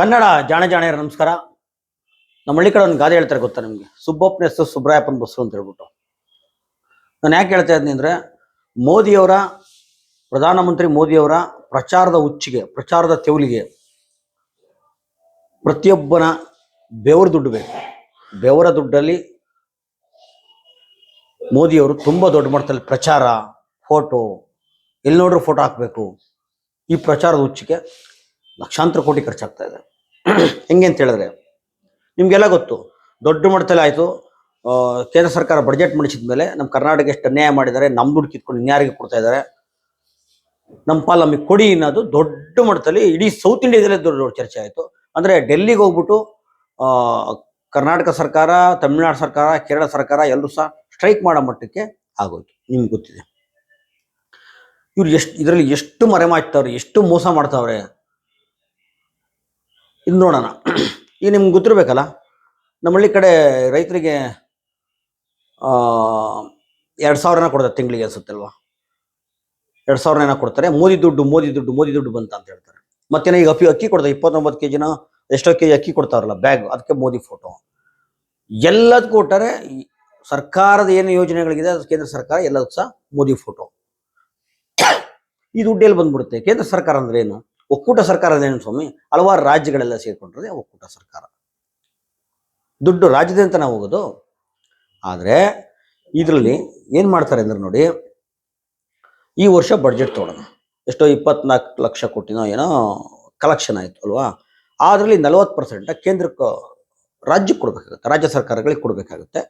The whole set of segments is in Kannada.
ಕನ್ನಡ ಜಾಣ ಜಾಣೆಯರ ನಮಸ್ಕಾರ. ನಮ್ಮ ಹಳ್ಳಿ ಕಡೆ ಒಂದು ಗಾದೆ ಹೇಳ್ತಾರೆ ಗೊತ್ತಾ ನಿಮಗೆ? ಸುಬ್ಬಪ್ಪನ ಹೆಸರು ಸುಬ್ರಾಯಪ್ಪನ ಬಸ್ರು ಅಂತ ಹೇಳ್ಬಿಟ್ಟು. ನಾನು ಯಾಕೆ ಹೇಳ್ತಾ ಇದ್ದೀನಿ ಅಂದರೆ, ಮೋದಿಯವರ, ಪ್ರಧಾನಮಂತ್ರಿ ಮೋದಿಯವರ ಪ್ರಚಾರದ ಹುಚ್ಚಿಗೆ, ಪ್ರಚಾರದ ತೆವಲಿಗೆ ಪ್ರತಿಯೊಬ್ಬನ ಬೆವರ ದುಡ್ಡು ಬೇಕು. ಬೆವರ ದುಡ್ಡಲ್ಲಿ ಮೋದಿಯವರು ತುಂಬ ದೊಡ್ಡ ಮಟ್ಟದಲ್ಲಿ ಪ್ರಚಾರ, ಫೋಟೋ ಎಲ್ಲಿ ನೋಡ್ರೂ ಫೋಟೋ ಹಾಕಬೇಕು. ಈ ಪ್ರಚಾರದ ಹುಚ್ಚಿಗೆ ಲಕ್ಷಾಂತರ ಕೋಟಿ ಖರ್ಚಾಗ್ತಾ ಇದೆ. ಹೆಂಗೆ ಅಂತ ಹೇಳಿದ್ರೆ, ನಿಮಗೆಲ್ಲ ಗೊತ್ತು, ದೊಡ್ಡ ಮಟ್ಟದಲ್ಲಿ ಆಯಿತು. ಕೇಂದ್ರ ಸರ್ಕಾರ ಬಡ್ಜೆಟ್ ಮಾಡಿಸಿದ ಮೇಲೆ ನಮ್ಮ ಕರ್ನಾಟಕ ಎಷ್ಟು ಅನ್ಯಾಯ ಮಾಡಿದ್ದಾರೆ ನಮ್ಮ ದುಡ್ಡು ಕಿತ್ಕೊಂಡು ಇನ್ಯಾರಿಗೆ ಕೊಡ್ತಾ ಇದ್ದಾರೆ. ನಮ್ಮ ಪಾಲ್ ನಮಗೆ ಕೊಡಿ ಅನ್ನೋದು ದೊಡ್ಡ ಮಟ್ಟದಲ್ಲಿ ಇಡೀ ಸೌತ್ ಇಂಡಿಯಾದಲ್ಲೇ ದೊಡ್ಡ ದೊಡ್ಡ ಚರ್ಚೆ ಆಯಿತು. ಅಂದರೆ ಡೆಲ್ಲಿಗೆ ಹೋಗ್ಬಿಟ್ಟು ಕರ್ನಾಟಕ ಸರ್ಕಾರ, ತಮಿಳುನಾಡು ಸರ್ಕಾರ, ಕೇರಳ ಸರ್ಕಾರ ಎಲ್ಲರೂ ಸಹ ಸ್ಟ್ರೈಕ್ ಮಾಡೋ ಮಟ್ಟಕ್ಕೆ ಆಗೋಯ್ತು. ನಿಮ್ಗೆ ಗೊತ್ತಿದೆ. ಇವ್ರು ಎಷ್ಟು, ಇದರಲ್ಲಿ ಎಷ್ಟು ಮರೆಮಾಚ್ತವ್ರೆ ಎಷ್ಟು ಮೋಸ ಮಾಡ್ತಾವ್ರೆ ಇದು ನೋಡೋಣ. ಈಗ ನಿಮ್ಗೆ ಗೊತ್ತಿರಬೇಕಲ್ಲ ನಮ್ಮ ಹಳ್ಳಿ ಕಡೆ ರೈತರಿಗೆ ಎರಡು ಸಾವಿರನ ಕೊಡ್ತಾರೆ ತಿಂಗಳಿಗೆ ಅನ್ಸುತ್ತಲ್ವಾ? ಎರಡು ಸಾವಿರ ಏನೋ ಕೊಡ್ತಾರೆ. ಮೋದಿ ದುಡ್ಡು ಮೋದಿ ದುಡ್ಡು ಮೋದಿ ದುಡ್ಡು ಬಂತ ಅಂತ ಹೇಳ್ತಾರೆ. ಮತ್ತೇನೋ ಈಗ ಅಕ್ಕಿ ಅಕ್ಕಿ ಕೊಡ್ತಾರೆ. ಇಪ್ಪತ್ತೊಂಬತ್ತು ಕೆ ಜಿನ ಎಷ್ಟೋ ಕೆ ಜಿ ಅಕ್ಕಿ ಕೊಡ್ತಾರಲ್ಲ ಬ್ಯಾಗ್, ಅದಕ್ಕೆ ಮೋದಿ ಫೋಟೋ ಎಲ್ಲದಕ್ಕೂ ಕೊಟ್ಟಾರೆ ಸರ್ಕಾರದ ಏನು ಯೋಜನೆಗಳಿಗಿದೆ, ಅದು ಕೇಂದ್ರ ಸರ್ಕಾರ ಎಲ್ಲದಕ್ಕೂ ಸಹ ಮೋದಿ ಫೋಟೋ ಈ ದುಡ್ಡು ಎಲ್ಲಿ ಬಂದ್ಬಿಡುತ್ತೆ. ಕೇಂದ್ರ ಸರ್ಕಾರ ಅಂದ್ರೆ ಏನು? ಒಕ್ಕೂಟ ಸರ್ಕಾರ ಅಂದ್ರೆ ಸ್ವಾಮಿ? ಹಲವಾರು ರಾಜ್ಯಗಳೆಲ್ಲ ಸೇರಿಕೊಂಡಿರೋದೇ ಒಕ್ಕೂಟ ಸರ್ಕಾರ. ದುಡ್ಡು ರಾಜ್ಯದಂತ ನಾವು ಹೋಗೋದು. ಆದರೆ ಇದರಲ್ಲಿ ಏನು ಮಾಡ್ತಾರೆ ಅಂದ್ರೆ ನೋಡಿ, ಈ ವರ್ಷ ಬಡ್ಜೆಟ್ ತೊಗೊಳೋಣ ಎಷ್ಟೋ ಇಪ್ಪತ್ನಾಲ್ಕು ಲಕ್ಷ ಕೋಟಿನೋ ಏನೋ ಕಲೆಕ್ಷನ್ ಆಯಿತು ಅಲ್ವಾ? ಅದರಲ್ಲಿ ನಲವತ್ತು ಪರ್ಸೆಂಟ್ ಕೇಂದ್ರಕ್ಕೆ ರಾಜ್ಯಕ್ಕೆ ಕೊಡಬೇಕಾಗುತ್ತೆ, ರಾಜ್ಯ ಸರ್ಕಾರಗಳಿಗೆ ಕೊಡಬೇಕಾಗುತ್ತೆ.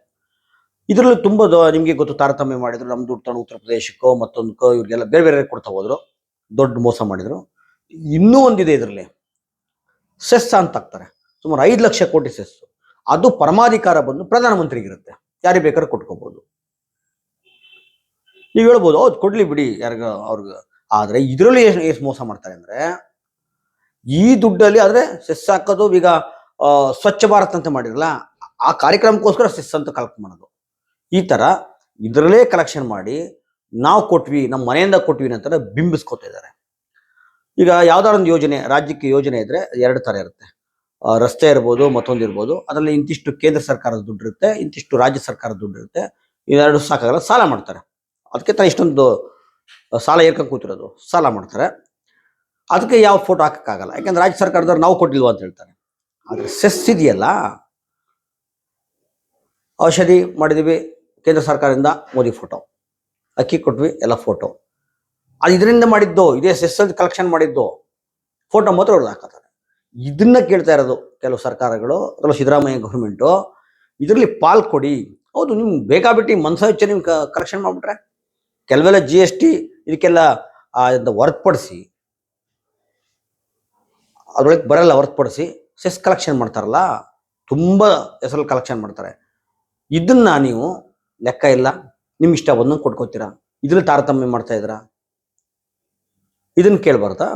ಇದರಲ್ಲಿ ತುಂಬ ನಿಮಗೆ ಗೊತ್ತು ತಾರತಮ್ಯ ಮಾಡಿದ್ರು ನಮ್ಮ ದುಡ್ಡು ತಗೊಂಡು ಉತ್ತರ ಪ್ರದೇಶಕ್ಕೋ ಮತ್ತೊಂದಕ್ಕೋ ಇವ್ರಿಗೆಲ್ಲ ಬೇರೆ ಬೇರೆ ಕೊಡ್ತಾ ಹೋದ್ರು. ದೊಡ್ಡ ಮೋಸ ಮಾಡಿದ್ರು. ಇನ್ನೂ ಒಂದಿದೆ ಇದರಲ್ಲಿ. ಸೆಸ್ ಅಂತ ಹಾಕ್ತಾರೆ. ಸುಮಾರು ಐದು ಲಕ್ಷ ಕೋಟಿ ಸೆಸ್. ಅದು ಪರಮಾಧಿಕಾರ ಬಂದು ಪ್ರಧಾನಮಂತ್ರಿಗಿರುತ್ತೆ. ಯಾರಿಗೆ ಬೇಕಾದ್ರೂ ಕೊಟ್ಕೋಬಹುದು ನೀವು ಹೇಳ್ಬೋದು, ಹೌದು, ಕೊಡ್ಲಿ ಬಿಡಿ ಯಾರಿಗ ಅವ್ರಿಗೆ. ಆದರೆ ಇದರಲ್ಲಿ ಎಷ್ಟು ಎಷ್ಟು ಮೋಸ ಮಾಡ್ತಾರೆ ಅಂದ್ರೆ, ಈ ದುಡ್ಡಲ್ಲಿ ಆದರೆ ಸೆಸ್ ಹಾಕೋದು ಈಗ ಸ್ವಚ್ಛ ಭಾರತ್ ಅಂತ ಮಾಡಿರಲ್ಲ ಆ ಕಾರ್ಯಕ್ರಮಕ್ಕೋಸ್ಕರ ಸೆಸ್ ಅಂತ ಕಲೆಕ್ಟ್ ಮಾಡೋದು. ಈ ತರ ಇದರಲ್ಲೇ ಕಲೆಕ್ಷನ್ ಮಾಡಿ, ನಾವು ಕೊಟ್ವಿ ನಮ್ಮ ಮನೆಯಿಂದ ಕೊಟ್ವಿ ಅಂತ ಬಿಂಬಿಸ್ಕೊತಾ ಇದ್ದಾರೆ. ಈಗ ಯಾವ್ದಾರ ಒಂದು ಯೋಜನೆ, ರಾಜ್ಯಕ್ಕೆ ಯೋಜನೆ ಇದ್ರೆ ಎರಡು ತರ ಇರುತ್ತೆ. ರಸ್ತೆ ಇರ್ಬೋದು, ಮತ್ತೊಂದು ಇರ್ಬೋದು, ಅದರಲ್ಲಿ ಇಂತಿಷ್ಟು ಕೇಂದ್ರ ಸರ್ಕಾರದ ದುಡ್ಡು ಇರುತ್ತೆ, ಇಂತಿಷ್ಟು ರಾಜ್ಯ ಸರ್ಕಾರದ ದುಡ್ಡು ಇರುತ್ತೆ, ಇವೆರಡು ಸಾಕಾಗಲ್ಲ, ಸಾಲ ಮಾಡ್ತಾರೆ. ಅದಕ್ಕೆ ತರ ಇಷ್ಟೊಂದು ಸಾಲ ಏರ್ಕೊಂಡು ಕೂತಿರೋದು, ಸಾಲ ಮಾಡ್ತಾರೆ. ಅದಕ್ಕೆ ಯಾವ ಫೋಟೋ ಹಾಕೋಕ್ಕಾಗಲ್ಲ, ಯಾಕಂದ್ರೆ ರಾಜ್ಯ ಸರ್ಕಾರದವ್ರು ನಾವು ಕೊಟ್ಟಿಲ್ವಾ ಅಂತ ಹೇಳ್ತಾರೆ. ಆದ್ರೆ ಸೆಸ್ ಇದೆಯಲ್ಲ, ಔಷಧಿ ಮಾಡಿದೀವಿ, ಕೇಂದ್ರ ಸರ್ಕಾರದಿಂದ ಮೋದಿ ಫೋಟೋ, ಅಕ್ಕಿ ಕೊಟ್ವಿ, ಎಲ್ಲ ಫೋಟೋ. ಅದು ಇದರಿಂದ ಮಾಡಿದ್ದು, ಇದೇ ಸೆಸ್ ಅಂತ ಕಲೆಕ್ಷನ್ ಮಾಡಿದ್ದು ಫೋಟೋ ಮಾತ್ರ ಹೊಡೆದು ಹಾಕತ್ತಾರೆ. ಇದನ್ನ ಕೇಳ್ತಾ ಇರೋದು ಕೆಲವು ಸರ್ಕಾರಗಳು ಅದರಲ್ಲೂ ಸಿದ್ದರಾಮಯ್ಯ ಗೌರ್ಮೆಂಟು ಇದರಲ್ಲಿ ಪಾಲ್ ಕೊಡಿ. ಹೌದು ನಿಮ್ಗೆ ಬೇಕಾಬಿಟ್ಟು ಹೆಚ್ಚು ನೀವು ಕಲೆಕ್ಷನ್ ಮಾಡಿಬಿಟ್ರೆ. ಕೆಲವೆಲ್ಲ ಜಿ ಎಸ್ ಟಿ ಇದಕ್ಕೆಲ್ಲ ಹೊರತುಪಡಿಸಿ. ಅದ್ರೊಳಗೆ ಬರಲ್ಲ, ಹೊರತುಪಡಿಸಿ. ಸೆಸ್ ಕಲೆಕ್ಷನ್ ಮಾಡ್ತಾರಲ್ಲ, ತುಂಬ ಹೆಸರಲ್ಲಿ ಕಲೆಕ್ಷನ್ ಮಾಡ್ತಾರೆ. ಇದನ್ನ ನೀವು ಲೆಕ್ಕ ಇಲ್ಲ ನಿಮ್ಮ ಇಷ್ಟ ಬಂದಂಗೆ ಕೊಟ್ಕೋತೀರಾ? ಇದ್ರಲ್ಲಿ ತಾರತಮ್ಯ ಮಾಡ್ತಾ ಇದ್ದೀರಾ? ಇದನ್ನ ಕೇಳ್ಬಾರ್ದಾ?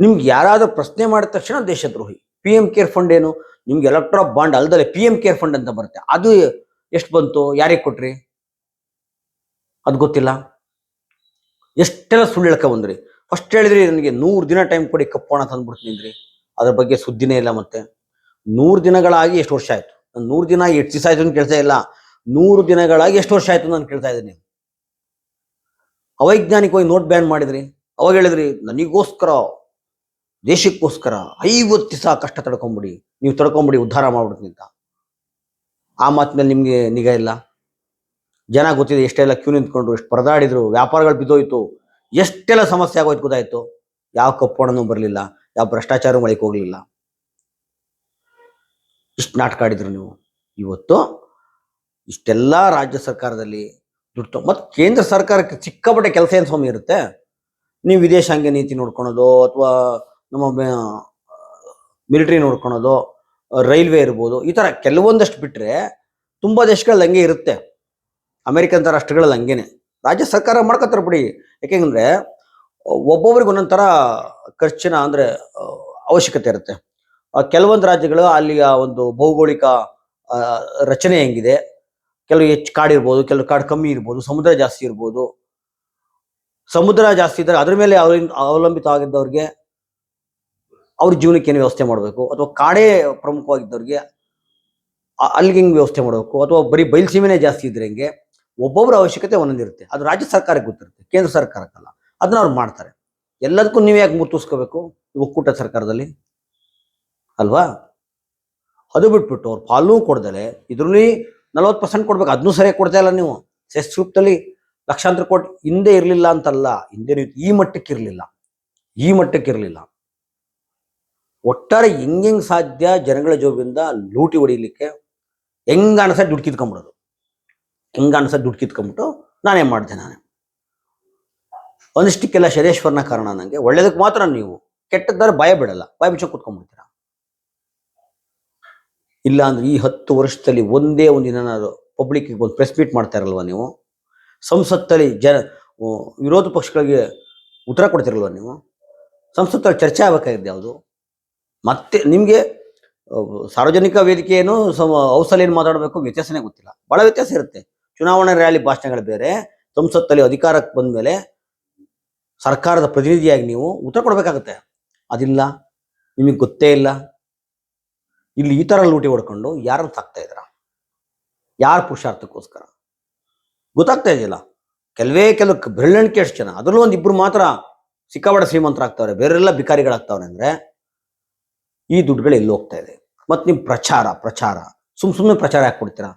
ನಿಮ್ಗೆ ಯಾರಾದರೂ ಪ್ರಶ್ನೆ ಮಾಡಿದ ತಕ್ಷಣ ದೇಶದ್ರೋಹಿ. ಪಿ ಎಂ ಕೇರ್ ಫಂಡ್ ಏನು? ನಿಮ್ಗೆ ಎಲೆಕ್ಟ್ರಾ ಬಾಂಡ್ ಅಲ್ದಲೆ ಪಿ ಎಂ ಕೇರ್ ಫಂಡ್ ಅಂತ ಬರುತ್ತೆ. ಅದು ಎಷ್ಟು ಬಂತು? ಯಾರಿಗೆ ಕೊಟ್ರಿ? ಅದು ಗೊತ್ತಿಲ್ಲ. ಎಷ್ಟೆಲ್ಲ ಸುಳ್ಳು ಹೇಳ್ಕ ಬಂದ್ರಿ? ಫಸ್ಟ್ ಹೇಳಿದ್ರಿ ನನಗೆ ನೂರು ದಿನ ಟೈಮ್ ಕೊಡಿ ಕಪ್ಪೋಣ ತಂದ್ಬಿಡ್ತೀನಿ ಅಂದ್ರಿ. ಅದ್ರ ಬಗ್ಗೆ ಸುದ್ದಿನೇ ಇಲ್ಲ ಮತ್ತೆ. ನೂರು ದಿನಗಳಾಗಿ ಎಷ್ಟು ವರ್ಷ ಆಯ್ತು? ನಾನು ನೂರು ದಿನ ಎಷ್ಟು ದಿವಸ ಆಯ್ತು ಅಂತ ಕೇಳ್ತಾ ಇಲ್ಲ. ನೂರು ದಿನಗಳಾಗಿ ಎಷ್ಟು ವರ್ಷ ಆಯ್ತು ನಾನು ಕೇಳ್ತಾ ಇದ್ದೀನಿ. ಅವೈಜ್ಞಾನಿಕವಾಗಿ ನೋಟ್ ಬ್ಯಾನ್ ಮಾಡಿದ್ರಿ. ಅವಾಗ ಹೇಳಿದ್ರಿ, ನನಗೋಸ್ಕರ, ದೇಶಕ್ಕೋಸ್ಕರ ಐವತ್ತು ದಿವಸ ಕಷ್ಟ ತಡ್ಕೊಂಬಿಡಿ. ನೀವು ತಡ್ಕೊಂಬಿಡಿ, ಉದ್ಧಾರ ಮಾಡ್ಬಿಡ್ತೀನಿ ಅಂತ. ಆ ಮಾತಿನಲ್ಲಿ ನಿಮಗೆ ನಿಗಾ ಇಲ್ಲ. ಜನ ಗೊತ್ತಿದೆ, ಎಷ್ಟೆಲ್ಲ ಕ್ಯೂ ನಿಂತ್ಕೊಂಡ್ರು, ಎಷ್ಟು ಪರದಾಡಿದ್ರು, ವ್ಯಾಪಾರಗಳು ಬಿದ್ದೋಯ್ತು, ಎಷ್ಟೆಲ್ಲ ಸಮಸ್ಯೆ ಆಗೋಯ್ತು ಗೊತ್ತಾಯ್ತು. ಯಾವ ಕಪ್ಪಣನೂ ಬರಲಿಲ್ಲ, ಯಾವ ಭ್ರಷ್ಟಾಚಾರ ಮಳಿಗೆ ಹೋಗಲಿಲ್ಲ. ಇಷ್ಟು ನಾಟಕ ಆಡಿದ್ರು ನೀವು. ಇವತ್ತು ಇಷ್ಟೆಲ್ಲ ರಾಜ್ಯ ಸರ್ಕಾರದಲ್ಲಿ ದುಡ್ಡು ಮತ್ತು ಕೇಂದ್ರ ಸರ್ಕಾರಕ್ಕೆ ಸಿಕ್ಕಾಪಟ್ಟೆ ಕೆಲಸ ಏನು ಸ್ವಾಮಿ ಇರುತ್ತೆ? ನೀವು ವಿದೇಶಾಂಗ ನೀತಿ ನೋಡ್ಕೊಳೋದು ಅಥವಾ ನಮ್ಮ ಮಿಲಿಟ್ರಿ ನೋಡ್ಕೊಳೋದು, ರೈಲ್ವೆ ಇರ್ಬೋದು, ಈ ಥರ ಕೆಲವೊಂದಷ್ಟು ಬಿಟ್ಟರೆ ತುಂಬ ದೇಶಗಳಲ್ಲಿ ಹಂಗೆ ಇರುತ್ತೆ. ಅಮೆರಿಕನ್ ಥರ ರಾಷ್ಟ್ರಗಳಲ್ಲಿ ಹಂಗೇನೆ. ರಾಜ್ಯ ಸರ್ಕಾರ ಮಾಡ್ಕೊತಾರೆ ಬಿಡಿ. ಯಾಕೆಂದ್ರೆ ಒಬ್ಬೊಬ್ರಿಗೆ ಒಂದೊಂದು ಥರ ಖರ್ಚಿನ ಅಂದರೆ ಅವಶ್ಯಕತೆ ಇರುತ್ತೆ. ಕೆಲವೊಂದು ರಾಜ್ಯಗಳು ಅಲ್ಲಿಯ ಒಂದು ಭೌಗೋಳಿಕ ರಚನೆ ಹೆಂಗಿದೆ. ಕೆಲವು ಹೆಚ್ಚು ಕಾಡಿರ್ಬೋದು ಕೆಲವು ಕಾಡು ಕಮ್ಮಿ ಇರ್ಬೋದು, ಸಮುದ್ರ ಜಾಸ್ತಿ ಇರ್ಬೋದು. ಸಮುದ್ರ ಜಾಸ್ತಿ ಇದ್ದರೆ ಅದ್ರ ಮೇಲೆ ಅವಲಂಬಿತ ಆಗಿದ್ದವ್ರಿಗೆ ಅವ್ರ ಜೀವನಕ್ಕೆ ಏನು ವ್ಯವಸ್ಥೆ ಮಾಡಬೇಕು? ಅಥವಾ ಕಾಡೇ ಪ್ರಮುಖವಾಗಿದ್ದವ್ರಿಗೆ ಅಲ್ಲಿಗೆ ಹೆಂಗೆ ವ್ಯವಸ್ಥೆ ಮಾಡಬೇಕು? ಅಥವಾ ಬರೀ ಬಯಲುಸೀಮೆನೇ ಜಾಸ್ತಿ ಇದ್ರೆ ಹೆಂಗೆ? ಒಬ್ಬೊಬ್ಬರ ಅವಶ್ಯಕತೆ ಒಂದೊಂದಿರುತ್ತೆ ಅದು ರಾಜ್ಯ ಸರ್ಕಾರಕ್ಕೆ ಗೊತ್ತಿರುತ್ತೆ, ಕೇಂದ್ರ ಸರ್ಕಾರಕ್ಕಲ್ಲ. ಅದನ್ನ ಅವ್ರು ಮಾಡ್ತಾರೆ. ಎಲ್ಲದಕ್ಕೂ ನೀವು ಯಾಕೆ ಮುರ್ತುಸ್ಕೋಬೇಕು ಒಕ್ಕೂಟ ಸರ್ಕಾರದಲ್ಲಿ? ಅಲ್ವಾ? ಅದು ಬಿಟ್ಬಿಟ್ಟು ಅವ್ರು ಪಾಲು ಕೊಡ್ದಲೆ, ಇದ್ರಲ್ಲಿ ನಲವತ್ತು ಪರ್ಸೆಂಟ್ ಕೊಡ್ಬೇಕು. ಅದನ್ನೂ ಸರಿಯಾಗಿ ಕೊಡ್ತಾ ಇಲ್ಲ ನೀವು. ಸೆಸ್ ರೂಪದಲ್ಲಿ ಲಕ್ಷಾಂತರ ಕೋಟಿ ಹಿಂದೆ ಇರಲಿಲ್ಲ ಅಂತಲ್ಲ, ಹಿಂದೆ ಈ ಮಟ್ಟಕ್ಕೆ ಇರಲಿಲ್ಲ. ಈ ಮಟ್ಟಕ್ಕೆ ಇರಲಿಲ್ಲ. ಒಟ್ಟಾರೆ ಹೆಂಗೆಂಗ್ ಸಾಧ್ಯ ಜನಗಳ ಜೋಬಿಂದ ಲೂಟಿ ಹೊಡಿಲಿಕ್ಕೆ? ಹೆಂಗ ಅನ್ಸ ದುಡ್ಡು ಕಿತ್ಕೊಂಡ್ಬಿಡೋದು? ಹೆಂಗ ಅನ್ಸ ದುಡ್ಡು ಕಿತ್ಕೊಂಡ್ಬಿಟ್ಟು ನಾನೇ ಮಾಡಿದೆ ನಾನೇ? ಒಂದಿಷ್ಟಕ್ಕೆಲ್ಲ ಶರೇಶ್ವರನ ಕಾರಣ ನನಗೆ ಒಳ್ಳೇದಕ್ಕೆ ಮಾತ್ರ ನೀವು. ಕೆಟ್ಟದ್ದಾದ್ರೆ ಭಯ ಬಿಡಲ್ಲ. ಭಯ ಬಿಚ್ಚ ಕೂತ್ಕೊಂಡ್ಬಿಡ್ತೀರಾ? ಇಲ್ಲ ಅಂದ್ರೆ ಈ ಹತ್ತು ವರ್ಷದಲ್ಲಿ ಒಂದೇ ಒಂದು ದಿನ ಪಬ್ಲಿಕ್ ಒಂದು ಪ್ರೆಸ್ ಮೀಟ್ ಮಾಡ್ತಾ ನೀವು? ಸಂಸತ್ತಲ್ಲಿ ಜನ ವಿರೋಧ ಪಕ್ಷಗಳಿಗೆ ಉತ್ತರ ಕೊಡ್ತಿರಲ್ವ ನೀವು? ಸಂಸತ್ತಲ್ಲಿ ಚರ್ಚೆ ಆಗಬೇಕಾಗಿದೆ ಯಾವುದು? ಮತ್ತೆ ನಿಮಗೆ ಸಾರ್ವಜನಿಕ ವೇದಿಕೆ ಏನು ಔಸಲ್ ಏನು ಮಾತಾಡಬೇಕು? ವ್ಯತ್ಯಾಸನೇ ಗೊತ್ತಿಲ್ಲ. ಭಾಳ ವ್ಯತ್ಯಾಸ ಇರುತ್ತೆ. ಚುನಾವಣಾ ರ್ಯಾಲಿ ಭಾಷಣಗಳು ಬೇರೆ. ಸಂಸತ್ತಲ್ಲಿ ಅಧಿಕಾರಕ್ಕೆ ಬಂದ ಮೇಲೆ ಸರ್ಕಾರದ ಪ್ರತಿನಿಧಿಯಾಗಿ ನೀವು ಉತ್ತರ ಕೊಡಬೇಕಾಗತ್ತೆ. ಅದಿಲ್ಲ. ನಿಮಗೆ ಗೊತ್ತೇ ಇಲ್ಲ. ಇಲ್ಲಿ ಈ ಥರ ಲೂಟಿ ಹೊಡ್ಕೊಂಡು ಯಾರನ್ನು ಸಾಕ್ತಾ ಇದ್ರ ಯಾರ ಪುರುಷಾರ್ಥಕ್ಕೋಸ್ಕರ? ಗೊತ್ತಾಗ್ತಾ ಇದೆಯಲ್ಲ? ಕೆಲವೇ ಕೆಲವು ಬ್ರಿಲಿಯಂಟ್ ಕೇಸ್ ಜನ, ಅದರಲ್ಲೂ ಒಂದು ಇಬ್ಬರು ಮಾತ್ರ ಸಿಕ್ಕಾಪಟ್ಟೆ ಶ್ರೀಮಂತರಾಗ್ತಾವ್ರೆ, ಬೇರೆಲ್ಲ ಭಿಕಾರಿಗಳಾಗ್ತಾವ್ರೆ ಅಂದರೆ ಈ ದುಡ್ಡುಗಳು ಎಲ್ಲಿ ಹೋಗ್ತಾ ಇದೆ? ಮತ್ತೆ ನಿಮ್ಮ ಪ್ರಚಾರ ಪ್ರಚಾರ. ಸುಮ್ ಸುಮ್ಮನೆ ಪ್ರಚಾರ ಯಾಕೆ ಕೊಡ್ತೀರಾ?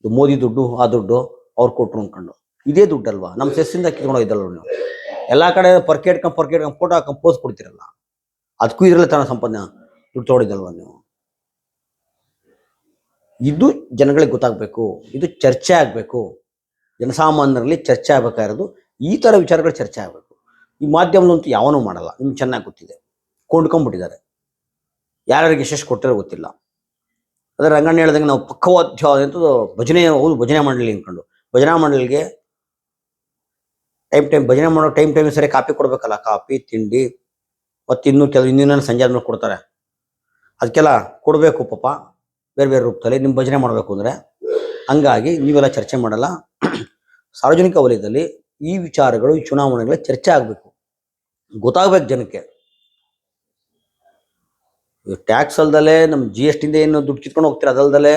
ಇದು ಮೋದಿ ದುಡ್ಡು, ಆ ದುಡ್ಡು ಅವ್ರು ಕೊಟ್ರು ಅಂದ್ಕೊಂಡು ಇದೇ ದುಡ್ಡಲ್ವಾ? ನಮ್ಮ ಸೆಸ್ಸಿಂದ ಕಿತ್ಕೊಂಡು ಹೋಯ್ತಲ್ವ ನೀವು? ಎಲ್ಲ ಕಡೆ ಪರ್ಕೆ ಇಟ್ಕೊಂಡು ಪರ್ಕೆ ಇಟ್ಕೊಂಡು ಫೋಟೋ ಹಾಕೊಂಡು ಪೋಸ್ ಕೊಡ್ತೀರಲ್ಲ? ಅದಕ್ಕೂ ಇದ್ರಲ್ಲಿ ತನ್ನ ಸಂಪಾದನೆ, ದುಡ್ಡು ತೊಗೊಂಡಿದ್ದಲ್ವ ನೀವು? ಇದು ಜನಗಳಿಗೆ ಗೊತ್ತಾಗಬೇಕು, ಇದು ಚರ್ಚೆ ಆಗಬೇಕು. ಜನಸಾಮಾನ್ಯರಲ್ಲಿ ಚರ್ಚೆ ಆಗಬೇಕಾಗಿರೋದು ಈ ಥರ ವಿಚಾರಗಳು ಚರ್ಚೆ ಆಗಬೇಕು. ಈ ಮಾಧ್ಯಮದಂತೂ ಯಾವನೂ ಮಾಡಲ್ಲ, ನಿಮ್ಗೆ ಚೆನ್ನಾಗಿ ಗೊತ್ತಿದೆ. ಕೊಂಡ್ಕೊಂಡ್ಬಿಟ್ಟಿದ್ದಾರೆ. ಯಾರ್ಯಾರಿಗೆ ಯಶಸ್ಸು ಕೊಟ್ಟರೆ ಗೊತ್ತಿಲ್ಲ. ಅದೇ ರಂಗಣ್ಣ ಹೇಳ್ದಂಗೆ ನಾವು ಪಕ್ಕವಾದ್ಯವಾದಂಥದ್ದು ಭಜನೆ, ಹೌದು, ಭಜನೆ ಮಾಡಲಿ ಅಂದ್ಕೊಂಡು ಭಜನಾ ಮಂಡಳಿಗೆ ಟೈಮ್ ಟೈಮ್ ಭಜನೆ ಮಾಡೋ ಟೈಮ್ ಟೈಮ್ ಸರಿ ಕಾಪಿ ಕೊಡ್ಬೇಕಲ್ಲ, ಕಾಪಿ, ತಿಂಡಿ ಮತ್ತು ಇನ್ನೂ ಕೆಲವು ಇನ್ನೂ ಸಂಜೆ ಆದ್ಮೇಲೆ ಕೊಡ್ತಾರೆ. ಅದಕ್ಕೆಲ್ಲ ಕೊಡಬೇಕು ಪಾಪ. ಬೇರೆ ಬೇರೆ ರೂಪದಲ್ಲಿ ನಿಮ್ಮ ಭಜನೆ ಮಾಡಬೇಕು ಅಂದರೆ, ಹಂಗಾಗಿ ನೀವೆಲ್ಲ ಚರ್ಚೆ ಮಾಡಲ್ಲ. ಸಾರ್ವಜನಿಕ ವಲಯದಲ್ಲಿ ಈ ವಿಚಾರಗಳು, ಈ ಚುನಾವಣೆಗಳ ಚರ್ಚೆ ಆಗಬೇಕು. ಗೊತ್ತಾಗ್ಬೇಕು ಜನಕ್ಕೆ. ಟ್ಯಾಕ್ಸ್ ಅಲ್ದಲೆ ನಮ್ಮ ಜಿ ಎಸ್ ಟಿಂದ ಏನು ದುಡ್ಡು ಕಿತ್ಕೊಂಡು ಹೋಗ್ತಾರೆ ಅದಲ್ದಲೆ,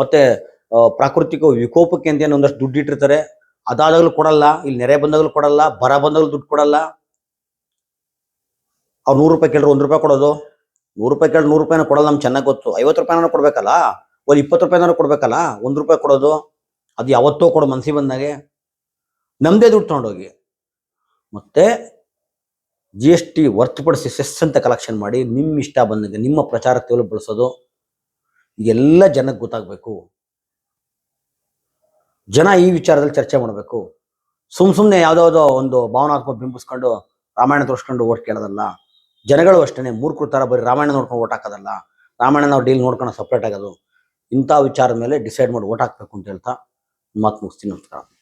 ಮತ್ತೆ ಪ್ರಾಕೃತಿಕ ವಿಕೋಪಕ್ಕೆ ಅಂತ ಏನು ಒಂದಷ್ಟು ದುಡ್ಡು ಇಟ್ಟಿರ್ತಾರೆ. ಅದಾದಾಗಲೂ ಕೊಡಲ್ಲ, ಇಲ್ಲಿ ನೆರೆ ಬಂದಾಗಲೂ ಕೊಡಲ್ಲ, ಬರ ಬಂದಾಗಲೂ ದುಡ್ಡು ಕೊಡಲ್ಲ. ಅವ್ರು ನೂರು ರೂಪಾಯಿ ಕೇಳಿದ್ರು ಒಂದು ರೂಪಾಯಿ ಕೊಡೋದು. ನೂರು ರೂಪಾಯಿ ಕೇಳಿ ನೂರು ರೂಪಾಯಿನ ಕೊಡಲ್ಲ ನಮ್ಗೆ ಚೆನ್ನಾಗಿ ಗೊತ್ತು. ಐವತ್ತು ರೂಪಾಯಿನ ಕೊಡ್ಬೇಕಲ್ಲ? ಒಂದು ಇಪ್ಪತ್ತು ರೂಪಾಯಿನಾರು ಕೊಡ್ಬೇಕಲ್ಲ? ಒಂದು ರೂಪಾಯಿ ಕೊಡೋದು? ಅದು ಯಾವತ್ತೋ ಕೊಡೋ ಮನಸ್ಸಿಗೆ ಬಂದಾಗೆ. ನಮ್ಮದೇ ದುಡ್ಡು ತೊಗೊಂಡೋಗಿ. ಮತ್ತೆ ಜಿ ಎಸ್ ಟಿ ಹೊರತುಪಡಿಸಿ ಸೆಸ್ ಅಂತ ಕಲೆಕ್ಷನ್ ಮಾಡಿ ನಿಮ್ಮ ಇಷ್ಟ ಬಂದಂಗೆ, ನಿಮ್ಮ ಪ್ರಚಾರಕ್ಕೆ ಬಳಸೋದು. ಇದೆಲ್ಲ ಜನಕ್ಕೆ ಗೊತ್ತಾಗಬೇಕು. ಜನ ಈ ವಿಚಾರದಲ್ಲಿ ಚರ್ಚೆ ಮಾಡಬೇಕು. ಸುಮ್ ಸುಮ್ಮನೆ ಯಾವುದೋ ಒಂದು ಭಾವನಾತ್ಮಕ ಬಿಂಬಿಸ್ಕೊಂಡು ರಾಮಾಯಣ ತೋರಿಸ್ಕೊಂಡು ಓಟ್ ಕೇಳೋದಲ್ಲ? ಜನಗಳು ಅಷ್ಟೇ ಮೂರ್ಖರು ಥರ ಬರೀ ರಾಮಾಯಣ ನೋಡ್ಕೊಂಡು ಓಟ್ ಹಾಕೋದಲ್ಲ? ರಾಮಾಯಣ ನಾವು ಡೀಲ್ ನೋಡ್ಕೊಂಡು ಸಪ್ರೇಟ್ ಆಗೋದು. ಇಂಥ ವಿಚಾರದ ಮೇಲೆ ಡಿಸೈಡ್ ಮಾಡಿ ಓಟ್ ಹಾಕ್ಬೇಕು ಅಂತ ಹೇಳ್ತಾ, ಮಾತು ಮುಗಿಸ್ತೀನಿ. ನಮಸ್ಕಾರ.